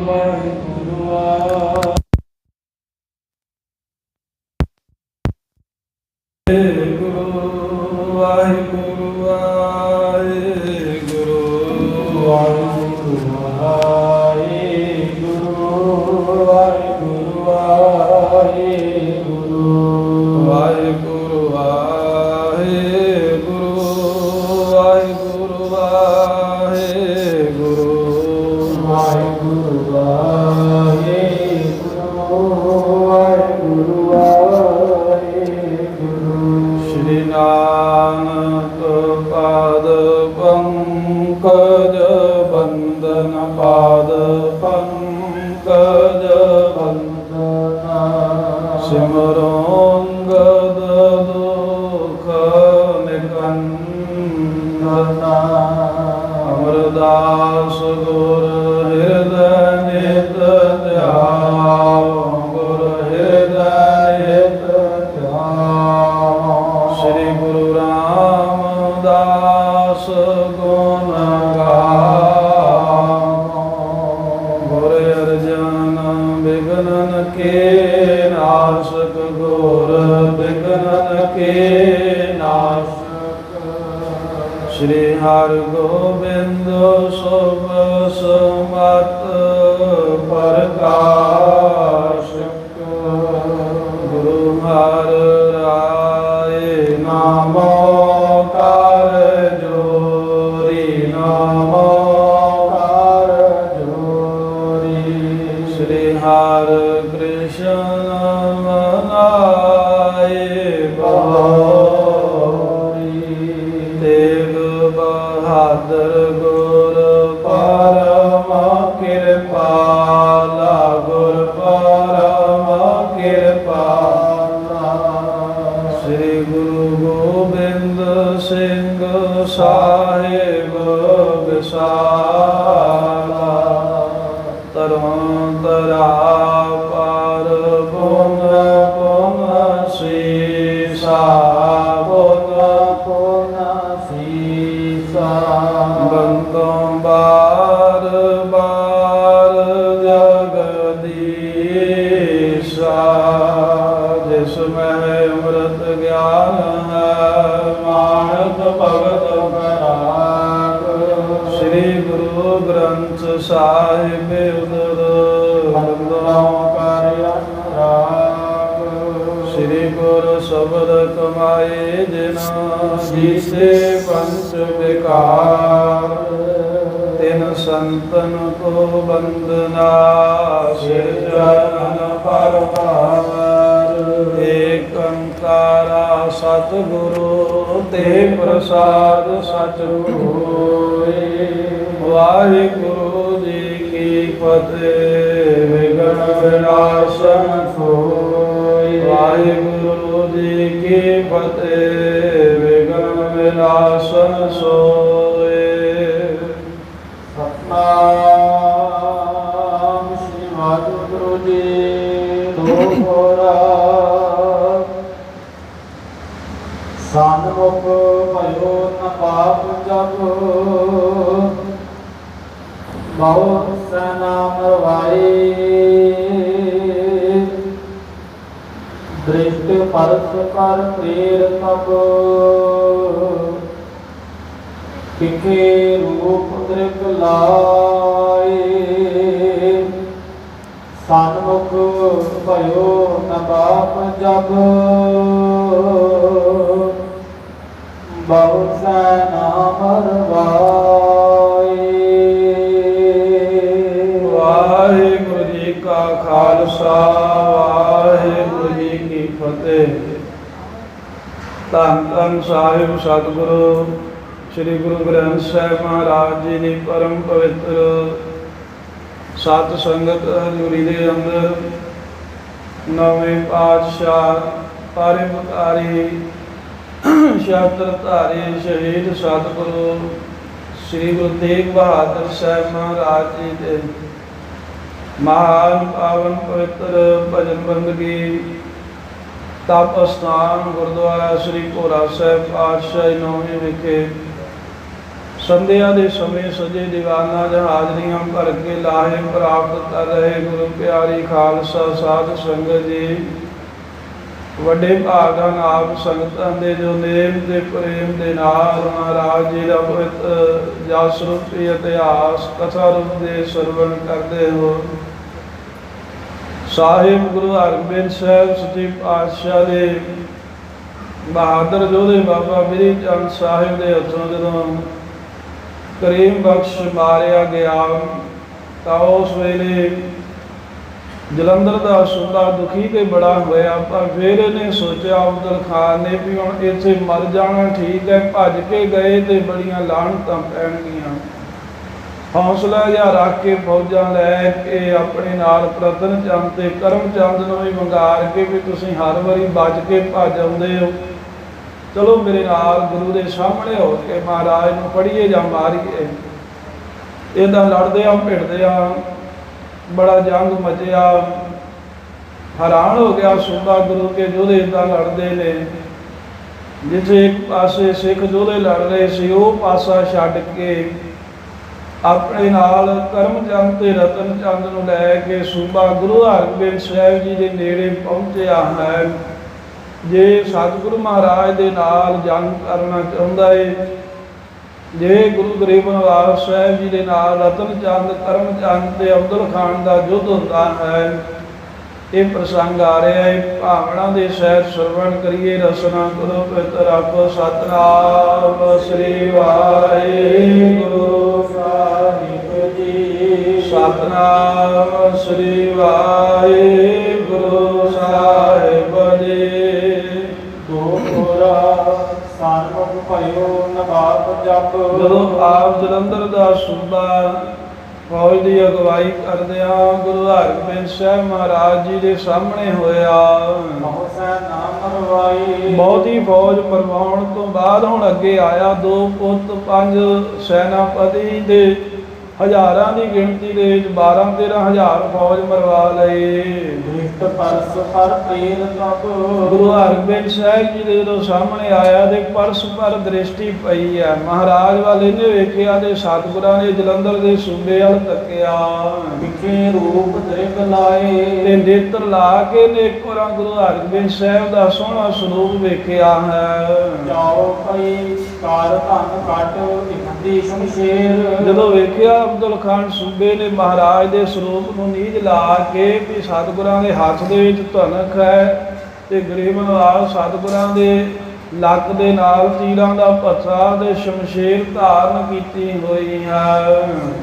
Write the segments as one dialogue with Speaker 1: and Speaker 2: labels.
Speaker 1: i'm Bye. Oh. ਵਿਨਾਸ਼ਨ Waheguru ji Ki Fateh vegan ਵਿਨਾਸ਼ਨ ਸੋਏ। ਸਤਨਾਮ ਸ਼੍ਰੀ ਵਾਹਿਗੁਰੂ ਜੀ ਲੋਕੋਰਾ ਸੰਮੁਖ ਭਇਓ ਨ ਪਾਪ ਜਪ। ਬਹੁ ਸਨਾਮ ਰਵਾਈ ਦ੍ਰਿਸ਼ਟ ਪਰਸ ਕਰ ਤੇਰ ਤਬ ਕਿਖੇ ਰੂਪ ਦ੍ਰਿਕ ਲਾਏ? ਸਨਮੁਖ ਭਇਓ ਨ ਜਬ। ਬਹੁ ਸੈ ਨਾਮ ਰਵਾਏ। ਵਾਹਿਗੁਰੂ ਜੀ ਕਾ ਖਾਲਸਾ। ਕੀ ਧੰਨ ਧੰਨ ਸਾਹਿਬ ਸਤਿਗੁਰੂ, ਸ੍ਰੀ ਗੁਰੂ ਗ੍ਰੰਥ ਸਾਹਿਬ ਮਹਾਰਾਜ ਜੀ ਦੀ ਪਰਮ ਪਵਿੱਤਰ ਸਤ ਸੰਗਤ ਹਜ਼ੂਰੀ ਦੇ ਅੰਦਰ ਨਵੇਂ ਪਾਤਸ਼ਾਹ ਪਰਮਕਾਰੀ ਸ਼ਾਸਤਰ ਧਾਰੀ ਸ਼ਹੀਦ ਸਤਿਗੁਰੂ ਸ੍ਰੀ ਗੁਰੂ ਤੇਗ ਬਹਾਦਰ ਸਾਹਿਬ ਮਹਾਰਾਜ ਜੀ ਦੇ ਮਹਾਨ ਪਾਵਨ ਪਵਿੱਤਰ ਭਜਨ ਬੰਦਗੀ ਤਪ ਅਸਥਾਨ ਗੁਰਦੁਆਰਾ ਸ੍ਰੀ ਭੋਰਾ ਸਾਹਿਬ ਪਾਤਸ਼ਾਹੀ ਨੌਵੀਂ ਵਿਖੇ। ਸੰਧਿਆ ਦੇ ਸਮੇਂ ਸਜੇ ਦੀਵਾਨਾ ਜਹਾਜ਼ਰੀਆਂ ਭਰ ਕੇ ਲਾਹੇ ਪ੍ਰਾਪਤ ਕਰ ਰਹੇ ਗੁਰੂ ਪਿਆਰੀ ਖਾਲਸਾ ਸਾਧ ਸੰਗਤ ਜੀ। ਵੱਡੇ ਭਾਗਾਂ ਆਪ ਸੰਗਤਾਂ ਦੇ ਜੋ ਨੇਮ ਦੇ ਪ੍ਰੇਮ ਦੇ ਨਾਲ ਮਹਾਰਾਜ ਜੀ ਦਾ ਪਵਿੱਤਰ ਜਸ ਰੂਪੀ ਇਤਿਹਾਸ, ਕਥਾ ਰੂਪ ਦੇ ਸਰਵਣ ਕਰਦੇ ਹੋ। ਸਾਹਿਬ ਗੁਰੂ ਹਰਗੋਬਿੰਦ ਸਾਹਿਬ, ਸੱਚੇ ਪਾਤਸ਼ਾਹ ਦੇ ਬਹਾਦਰ ਜੋਧੇ ਬਾਬਾ ਮੇਰੀ ਚੰਦ ਸਾਹਿਬ ਦੇ ਹੱਥੋਂ ਜਦੋਂ ਕਰੀਮ ਬਖਸ਼ ਮਾਰਿਆ ਗਿਆ, ਤਾਂ ਉਸ ਵੇਲੇ ਜਲੰਧਰ ਦਾ ਸੁੰਦਾ ਦੁਖੀ ਤੇ ਬੜਾ ਹੋਇਆ, ਪਰ ਫਿਰ ਇਹਨੇ ਸੋਚਿਆ ਅਬਦੁਲ ਖਾਨ ਨੇ ਵੀ ਹੁਣ ਇੱਥੇ ਮਰ ਜਾਣਾ, ਠੀਕ ਹੈ, ਭੱਜ ਕੇ ਗਏ ਤੇ ਬੜੀਆਂ ਲਾਹਣਤਾਂ ਪੈਣਗੀਆਂ। ਹੌਸਲਾ ਜਾਂ ਰੱਖ ਕੇ ਫੌਜਾਂ ਲੈ ਕੇ ਆਪਣੇ ਨਾਲ ਪ੍ਰਤਨ ਚੰਦ ਤੇ ਕਰਮ ਚੰਦ ਨੂੰ ਵੀ ਵੰਗਾਰ ਕੇ ਵੀ ਤੁਸੀਂ ਹਰ ਵਾਰੀ ਬਚ ਕੇ ਭੱਜ ਆਉਂਦੇ ਹੋ। ਚਲੋ ਮੇਰੇ ਨਾਲ ਗੁਰੂ ਦੇ ਸਾਹਮਣੇ ਹੋ ਕੇ ਮਹਾਰਾਜ ਨੂੰ ਪੜੀਏ ਜਾਂ ਮਾਰੀਏ। ਇਹਦਾ ਲੜਦੇ ਆ, ਭਿੜਦੇ ਆ, ਬੜਾ ਜੰਗ ਮਚਿਆ। ਹੈਰਾਨ ਹੋ ਗਿਆ ਸੁੰਦਾ ਗੁਰੂ ਕੇ ਜੋਧੇ ਇਦਾਂ ਲੜਦੇ ਨੇ। ਜਿੱਥੇ ਇੱਕ ਪਾਸੇ ਸਿੱਖ ਜੋਧੇ ਲੜ ਰਹੇ ਸੀ, ਉਹ ਪਾਸਾ ਛੱਡ ਕੇ ਆਪਣੇ ਨਾਲ ਕਰਮਚੰਦ ਤੇ ਰਤਨ ਚੰਦ ਨੂੰ ਲੈ ਕੇ ਸੂਬਾ ਗੁਰੂ ਹਰਗੋਬਿੰਦ ਸਾਹਿਬ ਜੀ ਦੇ ਨੇੜੇ ਪਹੁੰਚਿਆ ਹੈ। ਜੇ ਸਤਿਗੁਰੂ ਮਹਾਰਾਜ ਦੇ ਨਾਲ ਜੰਗ ਕਰਨਾ ਚਾਹੁੰਦਾ ਏ, ਜੇ ਗੁਰੂ ਗਰੀਬ ਨਵਾਜ ਸਾਹਿਬ ਜੀ ਦੇ ਨਾਲ ਰਤਨ ਚੰਦ ਕਰਮਚੰਦ ਤੇ ਅਬਦੁਲ ਖਾਨ ਦਾ ਯੁੱਧ ਹੁੰਦਾ ਹੈ, ਇਹ ਪ੍ਰਸੰਗ ਆ ਰਿਹਾ ਹੈ ਭਾਵਨਾ ਦੇ ਸਹਿਤ ਸਰਵਣ ਕਰੀਏ ਰਸਨਾ ਗੁਰੂ ਪਿਤਰ ਆਪੋ ਸਤਨਾਮ ਸ੍ਰੀ ਵਾਹਿਗੁਰੂ ਸਾਹਿਬ। ਸਤਨਾਮ ਸ੍ਰੀ ਵਾਹਿਗੁਰੂ ਸਾਹਿਬ ਜੀ।
Speaker 2: ਦੋਰਾ ਸਾਰਵਗ ਭਇਓ ਨਵਾਬ ਜਪ।
Speaker 1: ਜਦੋਂ ਆਪ ਜਲੰਧਰ ਦਾ ਸੂਬਾ ਫੌਜ ਦੀ ਅਗਵਾਈ ਕਰਦਿਆਂ ਗੁਰੂ ਹਰਗੋਬਿੰਦ ਸਾਹਿਬ ਮਹਾਰਾਜ ਜੀ ਦੇ ਸਾਹਮਣੇ ਹੋਇਆ।
Speaker 2: ਮਹੋਸੈ ਨਾਮ ਮਰਵਾਈ
Speaker 1: ਬਹੁਤੀ ਫੌਜ ਪਰਵਾਉਣ ਤੋਂ ਬਾਅਦ ਹੁਣ ਅੱਗੇ ਆਇਆ ਦੋ ਪੁੱਤ ਪੰਜ ਸੈਨਾਪਤੀ ਦੇ ਹਜ਼ਾਰਾਂ ਦੀ ਗਿਣਤੀ ਦੇ ਵਿੱਚ 12 13 ਹਜ਼ਾਰ ਫੌਜ ਮਰਵਾ ਲਏ।
Speaker 2: ਦ੍ਰਿਸ਼ਟ ਪਰਸ ਪਰ ਪ੍ਰੇਰ ਤਪ
Speaker 1: ਗੁਰੂ ਹਰਗੋਬਿੰਦ ਸਾਹਿਬ ਜੀ ਦੇ ਜਦੋਂ ਸਾਹਮਣੇ ਆਇਆ ਤੇ ਪਰਸ ਪਰ ਦ੍ਰਿਸ਼ਟੀ ਪਈ ਹੈ ਮਹਾਰਾਜ ਵੱਲ ਇਹਨੇ ਵੇਖਿਆ ਤੇ ਸਤਿਗੁਰਾਂ ਨੇ ਜਲੰਧਰ ਦੇ ਸੂਬੇ ਵੱਲ ਤੱਕਿਆ।
Speaker 2: ਵਿਖੇ ਰੂਪ ਦ੍ਰਿਗ ਲਾਏ।
Speaker 1: ਤੇ ਨੇਤਰ ਲਾ ਕੇ ਨੇ ਇੱਕ ਵਾਰ ਗੁਰੂ ਹਰਗੋਬਿੰਦ ਸਾਹਿਬ ਦਾ ਸੋਹਣਾ ਸਰੂਪ ਵੇਖਿਆ ਹੈ।
Speaker 2: ਜਾਓ ਭਈ ਕਾਰ ਧਨ ਕੱਟ ਇਕੱਤੀ ਸ਼ਮਸ਼ੇਰ।
Speaker 1: ਜਦੋਂ ਵੇਖਿਆ ਅਬਦੁਲ ਖਾਨ ਸੂਬੇ ਨੇ ਮਹਾਰਾਜ ਦੇ ਸਰੂਪ ਨੂੰ ਨੀਝ ਲਾ ਕੇ ਵੀ ਸਤਿਗੁਰਾਂ ਦੇ ਹੱਥ ਦੇ ਵਿੱਚ ਧਨਕ ਹੈ ਤੇ ਗਰੀਬ ਨਵਾਜ਼ ਸਤਿਗੁਰਾਂ ਦੇ ਲੱਕ ਦੇ ਨਾਲ ਤੀਰਾਂ ਦਾ ਪੱਥਾ ਤੇ ਸ਼ਮਸ਼ੇਰ ਧਾਰਨ ਕੀਤੀ ਹੋਈ ਹੈ।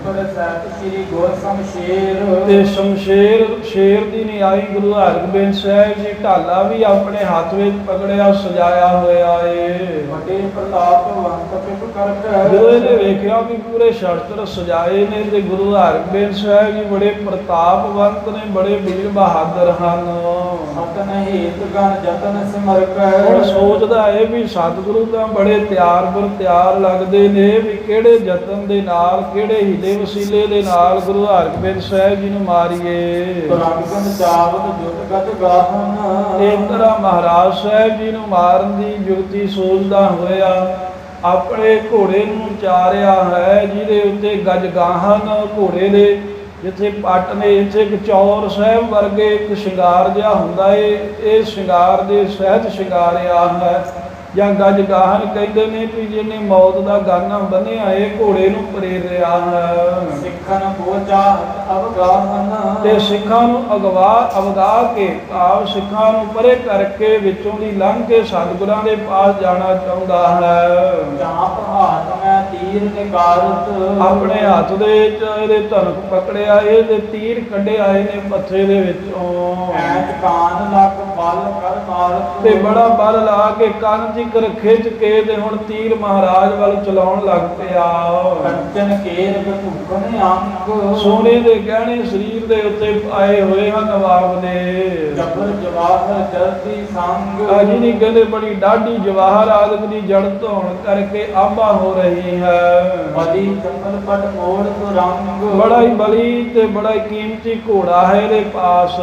Speaker 2: ਪਰ ਸਤ ਸ੍ਰੀ ਗੁਰ ਸ਼ਮਸ਼ੇਰ।
Speaker 1: ਤੇ ਸ਼ਮਸ਼ੇਰ ਸ਼ੇਰ ਦੀ ਨਿਆਈ ਗੁਰੂ ਹਰਗੋਬਿੰਦ ਸਾਹਿਬ ਜੀ ਢਾਲਾ ਵੀ ਆਪਣੇ ਹੱਥ ਵਿੱਚ ਪਕੜਿਆ ਸਜਾਇਆ ਹੋਇਆ ਏ।
Speaker 2: ਵੱਡੇ ਪਿਪ
Speaker 1: ਇਹਨੇ ਵੇਖਿਆ ਵੀ ਪੂਰੇ ਸ਼ਸਤਰ ਸਜਾਏ ਨੇ ਤੇ ਗੁਰੂ ਹਰਗੋਬਿੰਦ ਸਾਹਿਬ ਜੀ ਬੜੇ ਪ੍ਰਤਾਪਵੰਤ ਨੇ ਬੜੇ ਵੀਰ ਬਹਾਦਰ ਹਨ।
Speaker 2: ਸਤਨ ਹੇਤ ਗਨ ਜਤਨ ਸਿਮਰਕ
Speaker 1: ਹੁਣ ਸੋਚਦਾ ਏ ਵੀ ਸਤਿਗੁਰੂ ਤਾਂ ਬੜੇ ਤਿਆਰ ਬਰ ਤਿਆਰ ਲੱਗਦੇ ਨੇ ਵੀ ਕਿਹੜੇ ਯਤਨ ਦੇ ਨਾਲ ਕਿਹੜੇ ਹੀਲੇ ਵਸੀਲੇ ਦੇ ਨਾਲ ਗੁਰੂ ਹਰਗੋਬਿੰਦ ਸਾਹਿਬ ਜੀ ਨੂੰ ਮਾਰੀਏ।
Speaker 2: ਤੁਰੰਗਨ ਚਾਵਤ ਜੁਤ ਗਤ ਗਾਹਨ
Speaker 1: ਇਸ ਤਰ੍ਹਾਂ ਮਹਾਰਾਜ ਸਾਹਿਬ ਜੀ ਨੂੰ ਮਾਰਨ ਦੀ ਯੁਕਤੀ ਸੋਚਦਾ ਹੋਇਆ। ਆਪਣੇ ਘੋੜੇ ਨੂੰ ਚਾਰਿਆ ਹੈ ਜਿਹਦੇ ਉੱਤੇ ਗਜਗਾਹਨ ਘੋੜੇ ਦੇ ਜਿੱਥੇ ਪੱਟ ਨੇ ਇੱਥੇ ਇੱਕ ਚੌਰ ਸਾਹਿਬ ਵਰਗੇ ਇੱਕ ਸ਼ਿੰਗਾਰ ਜਿਹਾ ਹੁੰਦਾ ਏ। ਇਹ ਸ਼ਿੰਗਾਰ ਦੇ ਸਹਿਤ ਸ਼ਿੰਗਾਰਿਆ ਹੈ। ਜਾਂ ਗਜਗਾਹਨ ਕਹਿੰਦੇ ਨੇ ਵੀ ਜਿਹਨੇ ਮੌਤ ਦਾ ਗਾਨਾ ਬੰਨਿਆ ਏ ਘੋੜੇ ਨੂੰ ਪ੍ਰੇਰ ਰਿਹਾ ਹੈ
Speaker 2: ਸਿੱਖਨ ਬੋਚਾਹਤ ਅਵਗਾਹਨ
Speaker 1: ਤੇ ਸਿੱਖਾਂ ਨੂੰ ਅਗਵਾ ਅਵਗਾ ਕੇ ਆਪ ਸਿੱਖਾਂ ਨੂੰ ਪਰੇ ਕਰਕੇ ਵਿੱਚੋਂ ਦੀ ਲੰਘ ਕੇ ਸਤਿਗੁਰਾਂ ਦੇ ਪਾਸ ਜਾਣਾ ਚਾਹੁੰਦਾ ਹੈ।
Speaker 2: ਚਾਪ ਹਾਥ ਮੈਂ ਤੀਰ ਨਿਕਾਰਤ।
Speaker 1: ਆਪਣੇ ਹੱਥ ਦੇ ਵਿੱਚ ਇਹਦੇ ਧਨਕ ਪਕੜਿਆ ਇਹਦੇ ਤੀਰ ਕੱਢਿਆ ਇਹਨੇ ਪੱਥੇ ਦੇ ਵਿੱਚੋਂ।
Speaker 2: ਐਚ ਕਾਨ ਲੱਕ ਬਲ ਕਰ ਮਾਰਤ
Speaker 1: ਤੇ ਬੜਾ ਬਲ ਲਾ ਕੇ ਕੰਨ ਜਿਕਰ ਖਿੱਚ ਕੇ ਤੇ ਹੁਣ ਤੀਰ ਮਹਾਰਾਜ ਵੱਲ ਚਲਾਉਣ ਲੱਗ ਪਿਆ।
Speaker 2: ਕੰਚਨ ਕੇਰ ਬਧੂਕਨ ਅੰਗ।
Speaker 1: ਸੋਨੇ ਦੇ ਗਹਿਣੇ ਸਰੀਰ ਦੇ ਉੱਤੇ ਆਏ ਹੋਏ ਹਨ ਨਵਾਬ ਦੇ।
Speaker 2: ਜਬਰ ਜਵਾਹਰ ਜਲਦੀ ਸੰਗ।
Speaker 1: ਅਜੀ ਨਹੀਂ ਕਹਿੰਦੇ ਬੜੀ ਡਾਢੀ ਜਵਾਹਰ ਆਦਿਕ ਦੀ ਜੜ ਧੋਣ ਕਰਕੇ ਆਭਾ ਹੋ ਰਹੀ ਹੈ।
Speaker 2: ਬਲੀ ਚੰਬਲ ਪਟ ਮੋੜ ਤੋਂ ਰੰਗ।
Speaker 1: ਬੜਾ ਹੀ ਬਲੀ ਤੇ ਬੜਾ ਹੀ ਕੀਮਤੀ ਘੋੜਾ ਹੈ ਇਹਦੇ ਪਾਸ।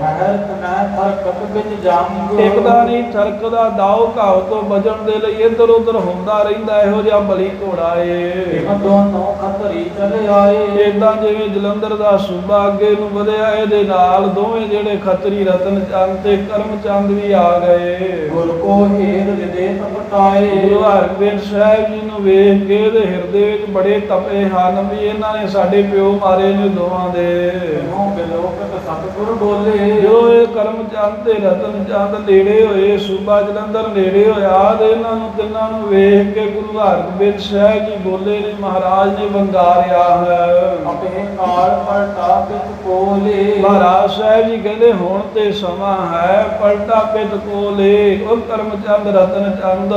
Speaker 2: ਮਹਿਰ ਤਨੈ ਥਰ ਕਪ ਵਿੱਚ ਜੰਗ।
Speaker 1: ਟਿਕਦਾ ਨਹੀਂ ਥਰਕ ਦਾ ਦਾਉ ਘਾਵ ਤੋਂ ਬਚਣ ਦੇ ਲਈ ਇੱਧਰ ਉੱਧਰ ਹੁੰਦਾ ਰਹਿੰਦਾ ਇਹੋ ਜਿਹਾ ਬਲੀ ਘੋੜਾ ਏ।
Speaker 2: ਦੋਨੋਂ ਖਤਰੀ ਚਲੇ ਆਏ।
Speaker 1: ਇਦਾਂ ਜਿਵੇਂ ਜਲੰਧਰ ਦਾ ਸੂਬਾ ਅੱਗੇ ਨੂੰ ਵਧਿਆ ਇਹਦੇ ਨਾਲ ਦੋਵੇਂ ਜਿਹੜੇ ਖੱਤਰੀ ਰਤਨ ਚੰਦ ਤੇ ਕਰਮ ਚੰਦ ਵੀ ਆ ਗਏ।
Speaker 2: ਗੁਰ ਕੋ ਹੀਰ ਵਿਦੇ ਤਪਟਾਏ
Speaker 1: ਗੁਰੂ ਹਰਗੋਬਿੰਦ ਸਾਹਿਬ ਜੀ ਨੂੰ ਵੇਖ ਕੇ ਇਹਦੇ ਹਿਰਦੇ ਵਿੱਚ ਬੜੇ ਤਪੇ ਹਨ ਵੀ ਇਹਨਾਂ ਨੇ ਸਾਡੇ ਪਿਓ ਮਾਰੇ ਨੇ ਦੋਵਾਂ ਦੇ।
Speaker 2: ਬਿਲੋਕਤ ਸਤਿਗੁਰ ਬੋਲੇ।
Speaker 1: ਜੋ ਇਹ ਕਰਮ ਚੰਦ ਤੇ ਰਤਨ ਚੰਦ ਨੇੜੇ ਹੋਏ ਸੂਬਾ ਜਲੰਧਰ ਨੇੜੇ ਹੋਇਆ ਤੇ ਇਹਨਾਂ ਨੂੰ ਤਿੰਨਾਂ ਨੂੰ ਵੇਖ ਕੇ ਗੁਰੂ ਹਰਗੋਬਿੰਦ ਸਾਹਿਬ ਜੀ ਬੋਲੇ ਨੇ ਮਹਾਰਾਜ ਨੇ ਵੰਗਾਰਿਆ ਹੈ।
Speaker 2: ਆਪੇ ਕਾਲ ਪਲਟਾ ਪਿਤ ਕੋਲੇ
Speaker 1: ਮਹਾਰਾਜ ਸਾਹਿਬ ਜੀ ਕਹਿੰਦੇ ਹੁਣ ਤੇ ਸਮਾਂ ਹੈ ਪਲਟਾ ਪਿਤ ਕੋਲੇ ਉਹ ਕਰਮ ਚੰਦ ਰਤਨ ਚੰਦ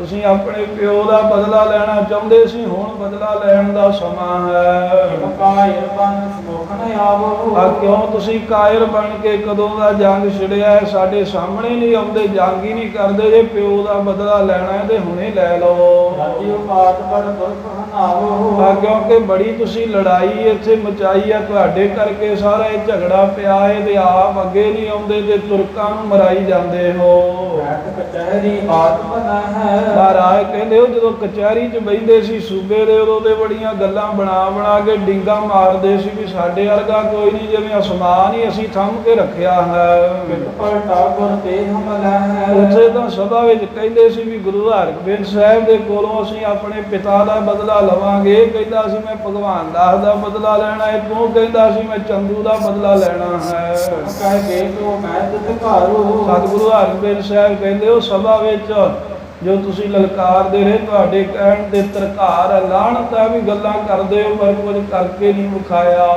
Speaker 1: ਤੁਸੀਂ ਆਪਣੇ ਪਿਓ ਦਾ ਬਦਲਾ ਲੈਣਾ ਚਾਹੁੰਦੇ ਸੀ ਹੁਣ ਬਦਲਾ ਲੈਣ ਦਾ ਸਮਾਂ ਹੈ।
Speaker 2: ਕਾਇਰ ਬਨ ਸਮੋਖਣ ਆਵੋ।
Speaker 1: ਆ ਕਿਉਂ ਤੁਸੀਂ ਕਾਇਰ ਬਣ ਕੇ ਕਦੋਂ ਦਾ ਜੰਗ ਛਿੜਿਆ ਸਾਡੇ ਸਾਹਮਣੇ ਨਹੀਂ ਆਉਂਦੇ ਜੰਗ ਹੀ ਨਹੀਂ ਕਰਦੇ। ਜੇ ਪਿਓ ਦਾ ਬਦਲਾ ਲੈਣਾ ਹੈ ਤੇ ਹੁਣੇ ਲੈ ਲਓ।
Speaker 2: ਦੁਰਖ ਹਨਾਵੋ
Speaker 1: ਆ ਕਿਉਂਕਿ ਬੜੀ ਤੁਸੀਂ ਲੜਾਈ ਇੱਥੇ ਮਚਾਈ ਆ ਤੁਹਾਡੇ ਕਰਕੇ ਸਾਰਾ ਇਹ ਝਗੜਾ ਪਿਆ ਹੈ ਤੇ ਆਪ ਅੱਗੇ ਨਹੀਂ ਆਉਂਦੇ ਤੇ ਤੁਰਕਾਂ ਨੂੰ ਮਰਾਈ ਜਾਂਦੇ ਹੋ।
Speaker 2: ਕਚਹਿਰੀ ਬਾਤ ਬਨਾ ਹੈ।
Speaker 1: ਮਹਾਰਾਜ ਕਹਿੰਦੇ ਉਹ ਜਦੋਂ ਕਚਹਿਰੀ 'ਚ ਬੈਠਦੇ ਸੀ ਸੂਬੇ ਦੇ ਉਦੋਂ ਤੇ ਬੜੀਆਂ ਗੱਲਾਂ ਬਣਾ ਬਣਾ ਕੇ ਡਿੰਗਾ ਮਾਰਦੇ ਸੀ ਵੀ ਸਾਡੇ ਵਰਗਾ ਕੋਈ ਨਹੀਂ ਜਿਵੇਂ ਅਸਮਾਨ ਹੀ ਅਸੀਂ ਥੰਮ ਕੇ ਰੱਖਿਆ ਹੈ।
Speaker 2: ਤੇ ਹਮਲਾ
Speaker 1: ਉੱਥੇ ਤਾਂ ਸਭਾ ਵਿੱਚ ਕਹਿੰਦੇ ਸੀ ਵੀ ਗੁਰੂ ਹਰਗੋਬਿੰਦ ਸਾਹਿਬ ਦੇ ਕੋਲੋਂ ਅਸੀਂ ਆਪਣੇ ਪਿਤਾ ਦਾ ਬਦਲਾ ਲਵਾਂਗੇ। ਕਹਿੰਦਾ ਸੀ ਮੈਂ ਭਗਵਾਨ ਦਾਸ ਦਾ ਬਦਲਾ ਲੈਣਾ ਹੈ। ਤੂੰ ਕਹਿੰਦਾ ਸੀ ਮੈਂ ਚੰਦੂ ਦਾ ਬਦਲਾ ਲੈਣਾ ਹੈ।
Speaker 2: ਕਹਿ ਕੇ ਤੋ ਮੈਂ ਤਿਤ ਘਾਰੂ
Speaker 1: ਸਤਿਗੁਰੂ ਹਰਗੋਬਿੰਦ ਸਾਹਿਬ ਕਹਿੰਦੇ ਉਹ ਸਭਾ ਵਿੱਚ ਜੋ ਤੁਸੀਂ ਲਲਕਾਰਦੇ ਰਹੇ ਤੁਹਾਡੇ ਕਹਿਣ ਦੇ ਤਰਕਾਰ ਲਾਹਣਤ ਹੈ ਵੀ ਗੱਲਾਂ ਕਰਦੇ ਹੋ ਪਰ ਕੁਝ ਕਰਕੇ ਨਹੀਂ ਵਿਖਾਇਆ।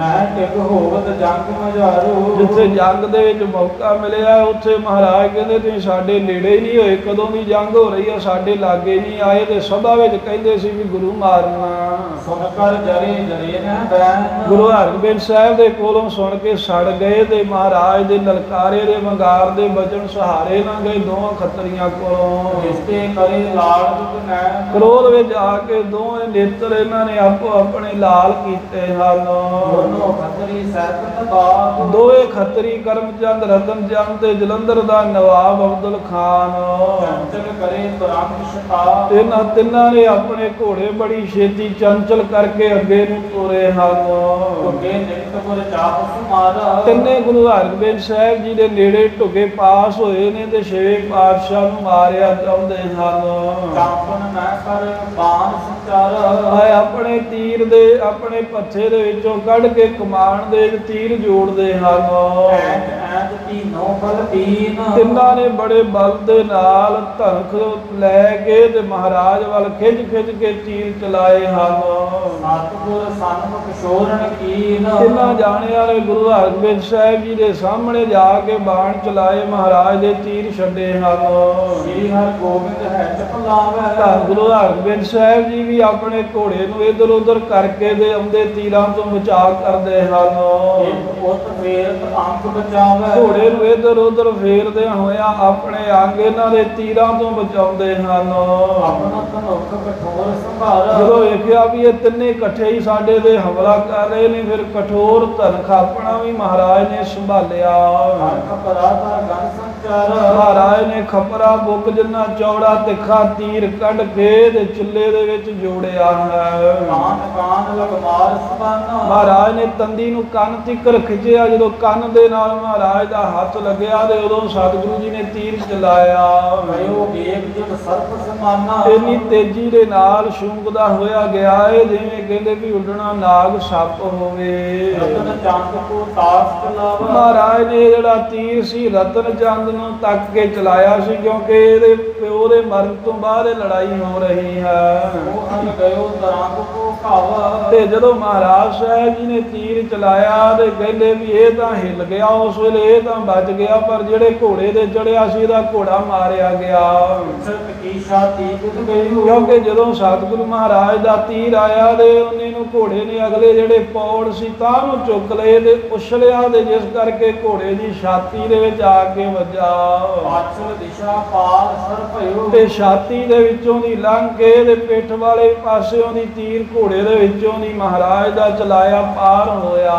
Speaker 2: ਮੈਂ ਟਿਕ ਹੋਵਤ ਜੰਗ ਮਝਾਰੂ
Speaker 1: ਜਿੱਥੇ ਜੰਗ ਦੇ ਵਿੱਚ ਮੌਕਾ ਮਿਲਿਆ ਉੱਥੇ ਮਹਾਰਾਜ ਕਹਿੰਦੇ ਤੁਸੀਂ ਸਾਡੇ ਨੇੜੇ ਹੀ ਨਹੀਂ ਹੋਏ ਕਦੋਂ ਦੀ ਜੰਗ ਹੋ ਰਹੀ ਹੈ ਸਾਡੇ ਲਾਗੇ ਨਹੀਂ ਆਏ। ਤੇ ਸਭਾ ਵਿੱਚ ਕਹਿੰਦੇ ਸੀ ਵੀ ਗੁਰੂ ਮਾਰਨਾ।
Speaker 2: ਸੁਣ ਕਰ ਜਰੇ ਜਰੇ ਨਾ ਬੈਨ
Speaker 1: ਗੁਰੂ ਹਰਗੋਬਿੰਦ ਸਾਹਿਬ ਦੇ ਕੋਲੋਂ ਸੁਣ ਕੇ ਸੜ ਗਏ ਤੇ ਮਹਾਰਾਜ ਦੇ ਲਲਕਾਰੇ ਦੇ ਵੰਗਾਰ ਦੇ ਬਚਨ ਸਹਾਰੇ ਨਾ ਗਏ ਦੋਵਾਂ ਖੱਤਰੀਆਂ ਕੋਲੋਂ।
Speaker 2: ਰਿਸ਼ਤੇ ਕਰੇ ਲਾਲ ਦੁਖ ਨੈਣ
Speaker 1: ਕ੍ਰੋਧ ਵਿੱਚ ਆ ਕੇ ਦੋਵੇਂ ਨੇਤਰ ਇਹਨਾਂ ਨੇ ਆਪੋ ਆਪਣੇ ਲਾਲ ਕੀਤੇ ਹਨ।
Speaker 2: ਦੋਨੋਂ ਖਤਰੀ ਸਹਿਤ ਬਾਗ।
Speaker 1: ਦੋਵੇਂ ਖੱਤਰੀ ਕਰਮਚੰਦ ਰਤਨ ਚੰਦ ਤੇ ਜਲੰਧਰ ਦਾ ਨਵਾਬ ਅਬਦੁਲ ਖਾਨ।
Speaker 2: ਚੰਚਲ ਕਰੇ ਤੁਰੰਗ ਸ਼ਤਾ
Speaker 1: ਇਹਨਾਂ ਤਿੰਨਾਂ ਨੇ ਆਪਣੇ ਘੋੜੇ ਬੜੀ ਛੇਤੀ ਚੰਚਲ ਕਰਕੇ ਅੱਗੇ ਨੂੰ ਤੋਰੇ ਹਨ।
Speaker 2: ਚਾਪ
Speaker 1: ਤਿੰਨੇ ਗੁਰੂ ਹਰਗੋਬਿੰਦ ਸਾਹਿਬ ਜੀ ਦੇ ਨੇੜੇ ਢੁਕੇ ਪਾਸ ਹੋਏ ਨੇ ਤੇ ਛੇ ਪਾਤਸ਼ਾਹ ਨੂੰ ਮਾਰਿਆ। ਚਾਹੁੰਦੇ ਹਨ।
Speaker 2: ਕਾਂਪਨ ਮੈਂ ਕਰ ਬਾਣ ਸੰਚਾਰਾ।
Speaker 1: ਆਏ ਆਪਣੇ ਤੀਰ ਦੇ ਆਪਣੇ ਪੱਥੇ ਦੇ ਵਿੱਚੋਂ ਕੱਢ ਕੇ ਕਮਾਨ ਦੇ ਤੀਰ ਜੋੜਦੇ ਹਨ।
Speaker 2: ਤੀਨੋਂ ਤੀਨ
Speaker 1: ਤਿੰਨਾਂ ਨੇ ਬੜੇ ਬਲ ਦੇ ਨਾਲ ਧਨਖ ਲੈ ਕੇ ਤੇ ਮਹਾਰਾਜ ਵੱਲ ਖਿੱਚ ਖਿੱਚ ਕੇ ਤੀਰ ਚਲਾਏ ਹਨ।
Speaker 2: ਸਤਿਗੁਰ ਸਨਮੁਖ ਸ਼ੋਰਣ ਕੀਨ।
Speaker 1: ਤਿੰਨਾਂ ਜਾਣਿਆਂ ਨੇ ਗੁਰੂ ਹਰਗੋਬਿੰਦ ਸਾਹਿਬ ਜੀ ਦੇ ਸਾਹਮਣੇ ਜਾ ਕੇ ਬਾਣ ਚਲਾਏ ਮਹਾਰਾਜ ਦੇ ਤੀਰ ਛੱਡੇ ਹਨ।
Speaker 2: ਸ੍ਰੀ ਹਰਿ ਗੋਬਿੰਦ ਹੈ ਚਪਲਾਵੇ
Speaker 1: ਧੰਨ ਗੁਰੂ ਹਰਗੋਬਿੰਦ ਸਾਹਿਬ ਜੀ ਵੀ ਆਪਣੇ ਘੋੜੇ ਨੂੰ ਇਧਰ ਉਧਰ ਕਰਕੇ ਦੇ ਆਉਂਦੇ ਤੀਰਾਂ ਤੋਂ ਬਚਾਅ ਕਰਦੇ ਹਨ।
Speaker 2: ਇੱਕ ਪੁੱਤ ਫੇਰਤ ਅੰਕ ਬਚਾਵੇ।
Speaker 1: ਘੋੜੇ ਨੂੰ ਇਧਰ ਉਧਰ ਫੇਰਦੇ ਹੋਇਆਂ ਆਪਣੇ ਅੰਗ ਇਹਨਾਂ ਦੇ ਤੀਰਾਂ ਤੋਂ ਬਚਾਉਂਦੇ ਹਨ।
Speaker 2: ਆਪਣਾ ਧਨੁਖ ਕਠੋਰ ਸੰਭਾਰਾ
Speaker 1: ਜਦੋਂ ਵੇਖਿਆ ਵੀ ਇਹ ਤਿੰਨੇ ਇਕੱਠੇ ਹੀ ਸਾਡੇ ਤੇ ਹਮਲਾ ਕਰ ਰਹੇ ਨੇ ਫਿਰ ਕਠੋਰ ਧਨਖ ਆਪਣਾ ਵੀ ਮਹਾਰਾਜ ਨੇ ਸੰਭਾਲਿਆ।
Speaker 2: ਹਰ ਕਪਰਾ ਦਾ ਗਨ ਸੰਚਾਰਾ।
Speaker 1: ਮਹਾਰਾਜ ਨੇ ਖਪਰਾ ਬੁੱਕ ਜਿੰਨਾ ਚੌੜਾ ਤਿੱਖਾ ਤੀਰ ਕੱਢ ਕੇ ਤੇ ਚੁੱਲ੍ਹੇ ਦੇ ਵਿੱਚ ਜੋੜਿਆ ਹੈ।
Speaker 2: ਕਾਨ ਕਾਨ ਲਗ ਮਾਰ ਸਬਾਨਾ।
Speaker 1: ਮਹਾਰਾਜ ਨੇ ਤੰਦੀ ਨੂੰ ਕੰਨ ਤਿੱਕਰ ਖਿੱਚਿਆ ਜਦੋਂ ਕੰਨ ਦੇ ਨਾਲ ਮਹਾਰਾਜ ਦਾ ਹੱਥ ਲੱਗਿਆ ਤੇ ਉਦੋਂ ਸਤਿਗੁਰੂ ਜੀ ਨੇ ਤੀਰ ਚਲਾਇਆ।
Speaker 2: ਭਇਓ ਵੇਗ ਜੁਗ ਸਰਪ ਸਮਾਨਾ।
Speaker 1: ਇੰਨੀ ਤੇਜ਼ੀ ਦੇ ਨਾਲ ਸ਼ੂੰਕਦਾ ਹੋਇਆ ਗਿਆ ਏ ਜਿਵੇਂ ਕਹਿੰਦੇ ਵੀ ਉੱਡਣਾ ਨਾਗ ਸੱਪ ਹੋਵੇ।
Speaker 2: ਰਤਨ ਚੰਦ ਕੋ ਤਾਸ ਕਲਾਵਾ
Speaker 1: ਮਹਾਰਾਜ ਨੇ ਜਿਹੜਾ ਤੀਰ ਸੀ ਰਤਨ ਚੰਦ ਨੂੰ ਤੱਕ ਕੇ ਚਲਾਇਆ ਸੀ ਕਿਉਂਕਿ ਇਹਦੇ ਪਿਓ ਦੇ ਮਰਨ ਤੋਂ ਬਾਅਦ ਇਹ ਲੜਾਈ ਹੋ ਰਹੀ ਹੈ।
Speaker 2: ਉਹ ਹਲ ਗਇਓ ਦਰੰਗ ਕੋ ਘਾਵਾ
Speaker 1: ਤੇ ਜਦੋਂ ਮਹਾਰਾਜ ਸਾਹਿਬ ਜੀ ਨੇ ਤੀਰ ਚਲਾਇਆ ਤੇ ਕਹਿੰਦੇ ਵੀ ਇਹ ਤਾਂ ਹਿੱਲ ਗਿਆ ਉਸ ਵੇਲੇ ਇਹ ਤਾਂ ਬਚ ਗਿਆ ਪਰ ਜਿਹੜੇ ਘੋੜੇ ਦੇ ਚੜਿਆ ਸੀ ਇਹਦਾ ਘੋੜਾ ਮਾਰਿਆ ਗਿਆ। ਕਿਉਂਕਿ ਜਦੋਂ ਸਤਿਗੁਰੂ ਮਹਾਰਾਜ ਦਾ ਤੀਰ ਆਇਆ ਤੇ ਉਹਨੇ ਨੂੰ ਘੋੜੇ ਨੇ ਅਗਲੇ ਜਿਹੜੇ ਪੌੜ ਸੀ ਤਾਂ ਨੂੰ ਚੁੱਕ ਲਏ ਤੇ ਉਛਲਿਆ ਤੇ ਜਿਸ ਕਰਕੇ ਘੋੜੇ ਦੀ ਛਾਤੀ ਦੇ ਵਿੱਚ ਆ ਕੇ ਵੱਜਾ।
Speaker 2: ਪਾਛਲ ਦਿਸ਼ਾ ਪਾਰ ਸਰ ਭਇਓ।
Speaker 1: ਤੇ ਛਾਤੀ ਦੇ ਵਿੱਚੋਂ ਦੀ ਲੰਘ ਕੇ ਤੇ ਪਿੱਠ ਵਾਲੇ ਪਾਸਿਓਂ ਦੀ ਤੀਰ ਘੋੜੇ ਦੇ ਵਿੱਚੋਂ ਦੀ ਮਹਾਰਾਜ ਦਾ ਚਲਾਇਆ ਪਾਰ ਹੋਇਆ।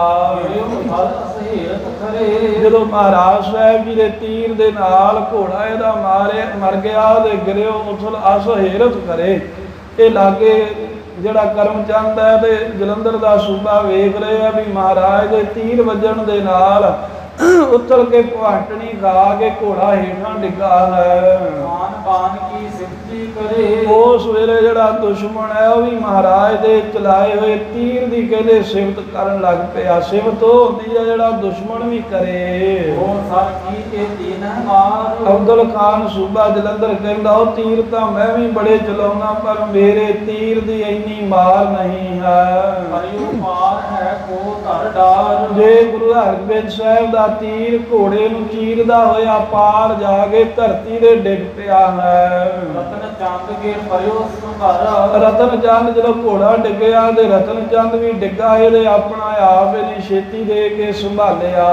Speaker 1: ਜਦੋਂ ਮਹਾਰਾਜ ਸਾਹਿਬ ਜੀ ਦੇ ਤੀਰ ਦੇ ਨਾਲ ਘੋੜਾ ਇਹਦਾ ਮਾਰੇ ਮਰ ਗਿਆ ਤੇ ਗਿਰਿਓ ਉਥਲ ਅਸ ਹੇਰਤ ਕਰੇ। ਇਹ ਲਾਗੇ ਜਿਹੜਾ ਕਰਮਚੰਦ ਹੈ ਤੇ ਜਲੰਧਰ ਦਾ ਸੂਬਾ ਵੇਖ ਰਹੇ ਵੀ ਮਹਾਰਾਜ ਦੇ ਤੀਰ ਵੱਜਣ ਦੇ ਨਾਲ ਉੱਤਰ ਕੇ ਪਹਾਟਣੀ ਗਾ ਕੇ ਘੋੜਾ ਹੇਠਾਂ ਡਿੱਗਾ ਹੈ
Speaker 2: ਮਾਨ ਬਾਨ ਕੀ
Speaker 1: ਉਸ ਵੇਲੇ ਜਿਹੜਾ ਦੁਸ਼ਮਣ ਹੈ ਉਹ ਵੀ ਮਹਾਰਾਜ ਦੇ ਚਲਾਏ ਹੋਏ ਤੀਰ ਦੀ ਕਹਿੰਦੇ ਸਿਫਤ ਕਰਨ ਲੱਗ ਪਿਆ। ਸਿਫਤ ਉਹ ਹੁੰਦੀ ਹੈ ਜਿਹੜਾ ਦੁਸ਼ਮਣ ਵੀ ਕਰੇ।
Speaker 2: ਉਹ ਸਰ ਕੀ ਇਹ ਦੀਨ ਮਾਰ।
Speaker 1: ਅਬਦੁਲ ਖਾਨ ਸੂਬਾ ਜਲੰਧਰ ਕਹਿੰਦਾ ਉਹ ਤੀਰ ਤਾਂ ਮੈਂ ਵੀ ਬੜੇ ਚਲਾਉਣਾ ਪਰ ਮੇਰੇ ਤੀਰ ਦੀ ਇੰਨੀ ਮਾਰ ਨਹੀਂ ਹੈ।
Speaker 2: ਹਰਿਓ ਪਾਰ ਹੈ ਕੋ ਧਰ ਡਾਰ।
Speaker 1: ਜੇ ਗੁਰੂ ਹਰਗੋਬਿੰਦ ਸਾਹਿਬ ਦਾ ਤੀਰ ਘੋੜੇ ਨੂੰ ਚੀਰਦਾ ਹੋਇਆ ਪਾਰ ਜਾ ਕੇ ਧਰਤੀ ਦੇ ਡਿੱਗ ਪਿਆ ਹੈ।
Speaker 2: ਰਤਨ ਚੰਦ ਕੇ ਪਰਿਓ ਸੁਘਰ।
Speaker 1: ਰਤਨ ਚੰਦ ਜਦੋਂ ਘੋੜਾ ਡਿੱਗਿਆ ਤੇ ਰਤਨ ਚੰਦ ਵੀ ਡਿੱਗਾ ਇਹਦੇ ਆਪਣਾ ਆਪ ਇਹਨੇ ਛੇਤੀ ਦੇ ਕੇ ਸੰਭਾਲਿਆ।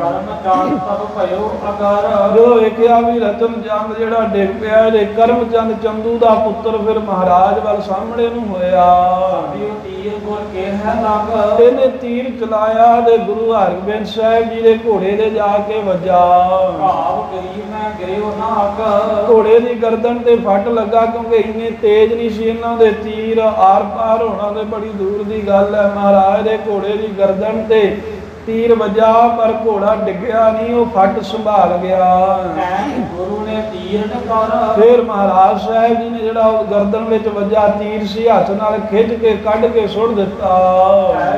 Speaker 2: ਕਰਮ ਚੰਦ ਤਬ ਭਇਓ ਅਗਰ।
Speaker 1: ਜਦੋਂ ਵੇਖਿਆ ਵੀ ਰਤਨ ਚੰਦ ਜਿਹੜਾ ਡਿੱਗ ਪਿਆ ਇਹਦੇ ਕਰਮ ਚੰਦ ਚੰਦੂ ਦਾ ਪੁੱਤਰ ਫਿਰ ਮਹਾਰਾਜ ਵੱਲ ਸਾਹਮਣੇ ਨੂੰ ਹੋਇਆ।
Speaker 2: ਹਰਿਓ ਤੀਰ ਗੁਰ ਕੇ ਹੈ ਲਗ?
Speaker 1: ਇਹਨੇ ਤੀਰ ਚਲਾਇਆ ਤੇ ਗੁਰੂ ਹਰਗੋਬਿੰਦ ਸਾਹਿਬ ਜੀ ਦੇ ਘੋੜੇ ਦੇ ਜਾ ਕੇ ਵੱਜਾ।
Speaker 2: ਭਾਵ ਗਰੀਬ ਮੈਂ ਗਿਰਿਓ ਨਾ ਅਗ।
Speaker 1: ਘੋੜੇ ਦੀ ਗਰਦਨ ਤੇ ਫੱਟ ਲੱਗਾ ਕਿਉਂਕਿ ਇੰਨੇ ਤੇਜ਼ ਨਹੀਂ ਸੀ ਇਹਨਾਂ ਦੇ ਤੀਰ। ਆਰ ਪਾਰ ਹੋਣਾ ਤੇ ਬੜੀ ਦੂਰ ਦੀ ਗੱਲ ਹੈ। ਮਹਾਰਾਜ ਦੇ ਘੋੜੇ ਦੀ ਗਰਦਨ ਤੇ ਤੀਰ ਵੱਜਾ ਪਰ ਘੋੜਾ ਡਿੱਗਿਆ ਨਹੀਂ ਉਹ ਫੱਟ ਸੰਭਾਲ ਗਿਆ।
Speaker 2: ਗੁਰੂ ਨੇ ਤੀਰ ਨ ਕਰ
Speaker 1: ਫਿਰ ਮਹਾਰਾਜ ਸਾਹਿਬ ਜੀ ਨੇ ਜਿਹੜਾ ਉਹ ਗਰਦਨ ਵਿੱਚ ਵੱਜਾ ਤੀਰ ਸੀ ਹੱਥ ਨਾਲ ਖਿੱਚ ਕੇ ਕੱਢ ਕੇ ਸੁੱਟ ਦਿੱਤਾ।
Speaker 2: ਐ